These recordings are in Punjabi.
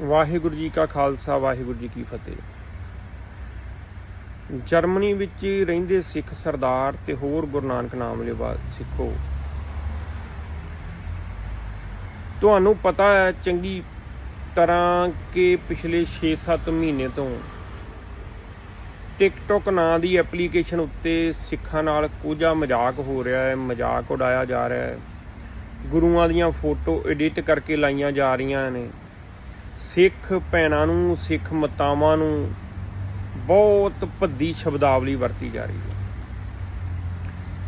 ਵਾਹਿਗੁਰੂ ਜੀ ਕਾ ਖਾਲਸਾ, ਵਾਹਿਗੁਰੂ ਜੀ ਕੀ ਫਤਿਹ। ਜਰਮਨੀ ਵਿੱਚ ਰਹਿੰਦੇ ਸਿੱਖ ਸਰਦਾਰ ਤੇ ਹੋਰ ਗੁਰੂ ਨਾਨਕ ਨਾਮ ਲੈਵਾ ਸਿੱਖੋ। ਤੁਹਾਨੂੰ ਪਤਾ ਹੈ, ਚੰਗੀ ਤਰ੍ਹਾਂ ਕਿ ਪਿਛਲੇ 6-7 ਮਹੀਨੇ ਤੋਂ ਟਿਕਟੋਕ ਨਾਂ ਦੀ ਐਪਲੀਕੇਸ਼ਨ ਉੱਤੇ ਸਿੱਖਾਂ ਨਾਲ ਕੋਝਾ ਮਜ਼ਾਕ ਹੋ ਰਿਹਾ ਹੈ, ਮਜ਼ਾਕ ਉਡਾਇਆ ਜਾ ਰਿਹਾ ਹੈ। ਗੁਰੂਆਂ ਦੀਆਂ ਫੋਟੋ ਐਡਿਟ ਕਰਕੇ ਲਾਈਆਂ ਜਾ ਰਹੀਆਂ ਨੇ। ਸਿੱਖ ਭੈਣਾਂ ਨੂੰ, ਸਿੱਖ ਮਤਾਵਾਂ ਨੂੰ ਬਹੁਤ ਭੱਦੀ ਸ਼ਬਦਾਵਲੀ ਵਰਤੀ ਜਾ ਰਹੀ ਹੈ।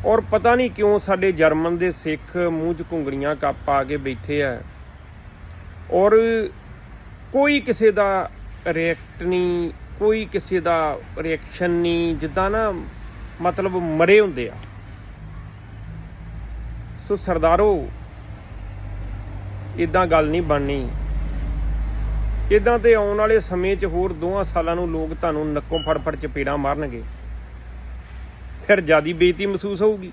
ਔਰ ਪਤਾ ਨਹੀਂ ਕਿਉਂ ਸਾਡੇ ਜਰਮਨ ਦੇ ਸਿੱਖ ਮੂੰਹ 'ਚ ਘੁੰਗਰੀਆਂ ਕੱਪ ਆ ਕੇ ਬੈਠੇ ਆ ਔਰ ਕੋਈ ਕਿਸੇ ਦਾ ਰਿਐਕਟ ਨਹੀਂ, ਕੋਈ ਕਿਸੇ ਦਾ ਰਿਐਕਸ਼ਨ ਨਹੀਂ, ਜਿੱਦਾਂ ਨਾ ਮਤਲਬ ਮਰੇ ਹੁੰਦੇ ਆ। ਸੋ ਸਰਦਾਰੋ ਇਦਾਂ ਗੱਲ ਨਹੀਂ ਬਣਨੀ। ਇਦਾਂ ਤੇ ਆਉਣ ਵਾਲੇ ਸਮੇਂ 'ਚ ਹੋਰ ਦੋਹਾਂ ਸਾਲਾਂ ਨੂੰ ਲੋਕ ਤੁਹਾਨੂੰ ਨੱਕੋਂ ਫੜ ਫੜ ਚਪੇੜਾਂ ਮਾਰਨਗੇ। ਫਿਰ ਜਿਆਦੀ ਬੇਇੱਜ਼ਤੀ ਮਹਿਸੂਸ ਹੋਊਗੀ।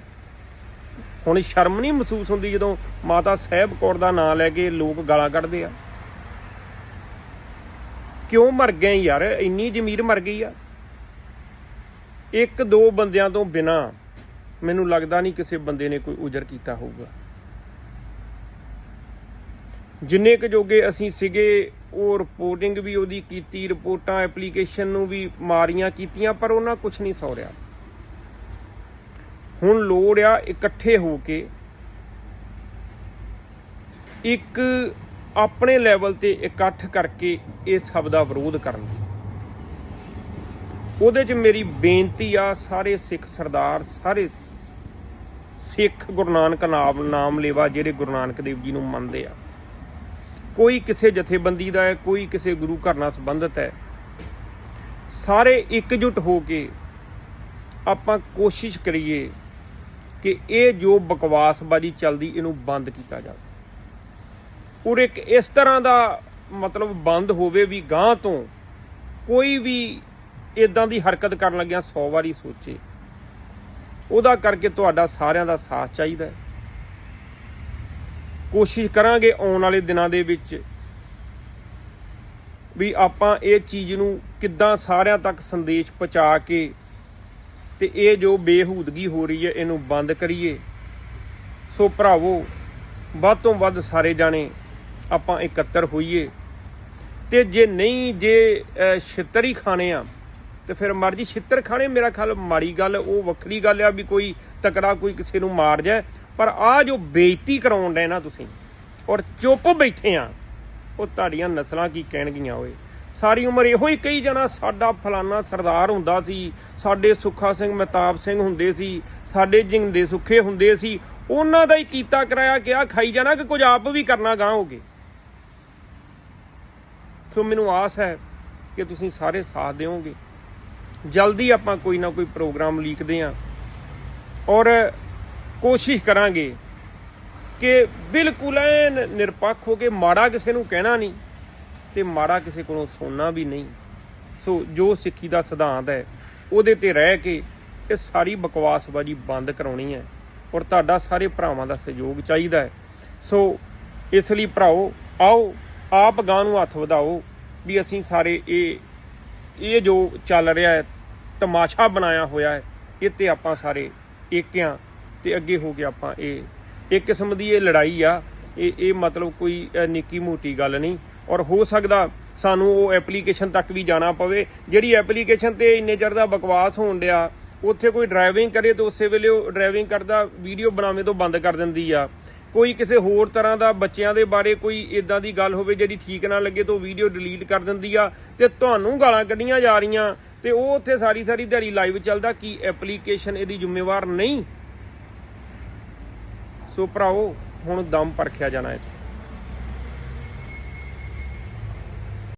ਹੁਣ ਸ਼ਰਮ ਨਹੀਂ ਮਹਿਸੂਸ ਹੁੰਦੀ ਜਦੋਂ ਮਾਤਾ ਸਾਹਿਬ ਕੌਰ ਦਾ ਨਾਂ ਲੈ ਕੇ ਲੋਕ ਗਾਲਾਂ ਕੱਢਦੇ ਆ। ਕਿਉਂ ਮਰ ਗਏ ਯਾਰ? ਇੰਨੀ ਜ਼ਮੀਰ ਮਰ ਗਈ ਆ। ਇੱਕ ਦੋ ਬੰਦਿਆਂ ਤੋਂ ਬਿਨਾ ਮੈਨੂੰ ਲੱਗਦਾ ਨਹੀਂ ਕਿਸੇ ਬੰਦੇ ਨੇ ਕੋਈ ਉਜਰ ਕੀਤਾ ਹੋਊਗਾ। ਜਿੰਨੇ ਕੁ ਜੋਗੇ ਅਸੀਂ ਸੀਗੇ, ਉਹ ਰਿਪੋਰਟਿੰਗ ਵੀ ਉਹਦੀ ਕੀਤੀ, ਰਿਪੋਰਟਾਂ ਐਪਲੀਕੇਸ਼ਨ ਨੂੰ ਵੀ ਮਾਰੀਆਂ ਕੀਤੀਆਂ, ਪਰ ਉਹਨਾਂ ਕੁਝ ਨਹੀਂ ਸੌਰਿਆ। ਹੁਣ ਲੋੜ ਆ ਇਕੱਠੇ ਹੋ ਕੇ ਇੱਕ ਆਪਣੇ ਲੈਵਲ ਤੇ ਇਕੱਠ ਕਰਕੇ ਇਸ ਸਭ ਦਾ ਵਿਰੋਧ ਕਰਨ ਉਹਦੇ 'ਚ ਮੇਰੀ ਬੇਨਤੀ ਆ, ਸਾਰੇ ਸਿੱਖ ਸਰਦਾਰ, ਸਾਰੇ ਸਿੱਖ ਗੁਰੂ ਨਾਨਕ ਨਾਮ ਨਾਮ ਲੇਵਾ ਜਿਹੜੇ ਗੁਰੂ ਨਾਨਕ ਦੇਵ ਜੀ ਨੂੰ ਮੰਨਦੇ ਆ ਕੋਈ ਕਿਸੇ ਜਥੇਬੰਦੀ ਦਾ ਹੈ, ਕੋਈ ਕਿਸੇ ਗੁਰੂ ਘਰ ਨਾਲ ਸੰਬੰਧਿਤ ਹੈ। ਸਾਰੇ ਇਕਜੁੱਟ ਹੋ ਕੇ ਆਪਾਂ ਕੋਸ਼ਿਸ਼ ਕਰੀਏ ਕਿ ਇਹ ਜੋ ਬਕਵਾਸਬਾਜੀ ਚੱਲਦੀ, ਇਹਨੂੰ ਬੰਦ ਕੀਤਾ ਜਾਵੇ। ਔਰ ਇੱਕ ਇਸ ਤਰ੍ਹਾਂ ਦਾ ਮਤਲਬ ਬੰਦ ਹੋਵੇ ਵੀ ਗਾਂ ਤੋਂ ਕੋਈ ਵੀ ਇਦਾਂ ਦੀ ਹਰਕਤ ਕਰਨ ਲੱਗਿਆ 100 ਵਾਰੀ ਸੋਚੇ। ਉਹਦਾ ਕਰਕੇ ਤੁਹਾਡਾ ਸਾਰਿਆਂ ਦਾ ਸਾਥ ਚਾਹੀਦਾ ਹੈ। ਕੋਸ਼ਿਸ਼ ਕਰਾਂਗੇ ਆਉਣ ਵਾਲੇ ਦਿਨਾਂ ਦੇ ਵਿੱਚ ਵੀ ਆਪਾਂ ਇਹ ਚੀਜ਼ ਨੂੰ ਕਿੱਦਾਂ ਸਾਰਿਆਂ ਤੱਕ ਸੰਦੇਸ਼ ਪਹੁੰਚਾ ਕੇ ਤੇ ਇਹ ਜੋ ਬੇਹੂਦਗੀ ਹੋ ਰਹੀ ਹੈ, ਇਹਨੂੰ ਬੰਦ ਕਰੀਏ। ਸੋ ਭਰਾਵੋ, ਵੱਧ ਤੋਂ ਵੱਧ ਸਾਰੇ ਜਾਣੇ ਆਪਾਂ ਇਕੱਤਰ ਹੋਈਏ। ਤੇ ਜੇ ਨਹੀਂ, ਜੇ ਛਿੱਤਰ ਹੀ ਖਾਣੇ ਆ, ਤੇ ਫਿਰ ਮਰਜ਼ੀ ਛਿੱਤਰ ਖਾਣੇ, ਮੇਰਾ ਖਿਆਲ ਮਾੜੀ ਗੱਲ, ਉਹ ਵੱਖਰੀ ਗੱਲ ਆ ਵੀ ਕੋਈ ਤਕੜਾ ਕੋਈ ਕਿਸੇ ਨੂੰ ਮਾਰ ਜਾਏ। ਪਰ ਆ ਜੋ ਬੇਇੱਜ਼ਤੀ ਕਰਾਉਣ ਡੇ ਨਾ ਤੁਸੀਂ ਔਰ ਚੁੱਪ ਬੈਠੇ ਆ, ਉਹ ਤੁਹਾਡੀਆਂ ਨਸਲਾਂ ਕੀ ਕਹਿਣਗੀਆਂ ਓਏ? ਸਾਰੀ ਉਮਰ ਇਹੋ ਹੀ ਕਹੀ ਜਾਣਾ, ਸਾਡਾ ਫਲਾਨਾ ਸਰਦਾਰ ਹੁੰਦਾ ਸੀ, ਸਾਡੇ ਸੁੱਖਾ ਸਿੰਘ ਮਹਿਤਾਬ ਸਿੰਘ ਹੁੰਦੇ ਸੀ, ਸਾਡੇ ਜਿੰਦੇ ਸੁੱਖੇ ਹੁੰਦੇ ਸੀ, ਉਹਨਾਂ ਦਾ ਹੀ ਕੀਤਾ ਕਰਾਇਆ ਕਿਹਾ ਖਾਈ ਜਾਣਾ ਕਿ ਕੁਝ ਆਪ ਵੀ ਕਰਨਾ ਗਾਂ ਹੋਗੇ ਸੋ ਮੈਨੂੰ ਆਸ ਹੈ ਕਿ ਤੁਸੀਂ ਸਾਰੇ ਸਾਥ ਦਿਓਗੇ। ਜਲਦੀ ਆਪਾਂ ਕੋਈ ਨਾ ਕੋਈ ਪ੍ਰੋਗਰਾਮ ਲੀਕਦੇ ਆਂ। ਔਰ ਕੋਸ਼ਿਸ਼ ਕਰਾਂਗੇ ਕਿ ਬਿਲਕੁਲ ਐਨ ਨਿਰਪੱਖ ਹੋ ਕੇ ਮਾੜਾ ਕਿਸੇ ਨੂੰ ਕਹਿਣਾ ਨਹੀਂ ਤੇ ਮਾੜਾ ਕਿਸੇ ਕੋਲੋਂ ਸੁਣਨਾ ਵੀ ਨਹੀਂ। ਸੋ ਜੋ ਸਿੱਖੀ ਦਾ ਸਿਧਾਂਤ ਹੈ, ਉਹਦੇ ਤੇ ਰਹਿ ਕੇ ਇਹ ਸਾਰੀ ਬਕਵਾਸਬਾਜੀ ਬੰਦ ਕਰਾਉਣੀ ਹੈ ਔਰ ਤੁਹਾਡਾ ਸਾਰੇ ਭਰਾਵਾਂ ਦਾ ਸਹਿਯੋਗ ਚਾਹੀਦਾ ਹੈ। ਸੋ ਇਸ ਲਈ ਭਰਾਓ, ਆਓ, ਆਪ ਗਾਂ ਨੂੰ ਹੱਥ ਵਧਾਓ ਵੀ ਅਸੀਂ ਸਾਰੇ ਇਹ ਇਹ ਜੋ ਚੱਲ ਰਿਹਾ ਹੈ, ਤਮਾਸ਼ਾ ਬਣਾਇਆ ਹੋਇਆ ਹੈ, ਇਹ ਤੇ ਆਪਾਂ ਸਾਰੇ ਏਕਿਆਂ ਤੇ ਅੱਗੇ ਹੋ ਕੇ ਆਪਾਂ ਇਹ। ਇੱਕ ਕਿਸਮ ਦੀ ਇਹ ਲੜਾਈ ਆ, ਇਹ ਇਹ ਮਤਲਬ ਕੋਈ ਨਿੱਕੀ ਮੋਟੀ ਗੱਲ ਨਹੀਂ। ਔਰ ਹੋ ਸਕਦਾ ਸਾਨੂੰ ਉਹ ਐਪਲੀਕੇਸ਼ਨ ਤੱਕ ਵੀ ਜਾਣਾ ਪਵੇ। ਜਿਹੜੀ ਐਪਲੀਕੇਸ਼ਨ ਤੇ ਇੰਨੇ ਚਿਰ ਦਾ ਬਕਵਾਸ ਹੋਣ ਡਿਆ, ਉੱਥੇ ਕੋਈ ਡਰਾਈਵਿੰਗ ਕਰੇ ਤਾਂ ਉਸੇ ਵੇਲੇ ਉਹ ਡਰਾਈਵਿੰਗ ਕਰਦਾ ਵੀਡੀਓ ਬਣਾਵੇਂ ਤੋਂ ਬੰਦ ਕਰ ਦਿੰਦੀ ਆ। ਕੋਈ ਕਿਸੇ ਹੋਰ ਤਰ੍ਹਾਂ ਦਾ ਬੱਚਿਆਂ ਦੇ ਬਾਰੇ ਕੋਈ ਇਦਾਂ ਦੀ ਗੱਲ ਹੋਵੇ ਜਿਹੜੀ ਠੀਕ ਨਾ ਲੱਗੇ ਤਾਂ ਉਹ ਵੀਡੀਓ ਡਿਲੀਟ ਕਰ ਦਿੰਦੀ ਆ ਤੇ ਤੁਹਾਨੂੰ ਗਾਲਾਂ ਕੱਢੀਆਂ ਜਾ ਰਹੀਆਂ। ਤੇ ਉਹ ਉੱਥੇ ਸਾਰੀ ਸਾਰੀ ਦਿਹਾੜੀ ਲਾਈਵ ਚੱਲਦਾ, ਕੀ ਐਪਲੀਕੇਸ਼ਨ ਇਹਦੀ ਜ਼ਿੰਮੇਵਾਰ ਨਹੀਂ? ਸੋ ਭਰਾਓ ਹੁਣ ਦਮ ਪਰਖਿਆ ਜਾਣਾ ਇੱਥੇ।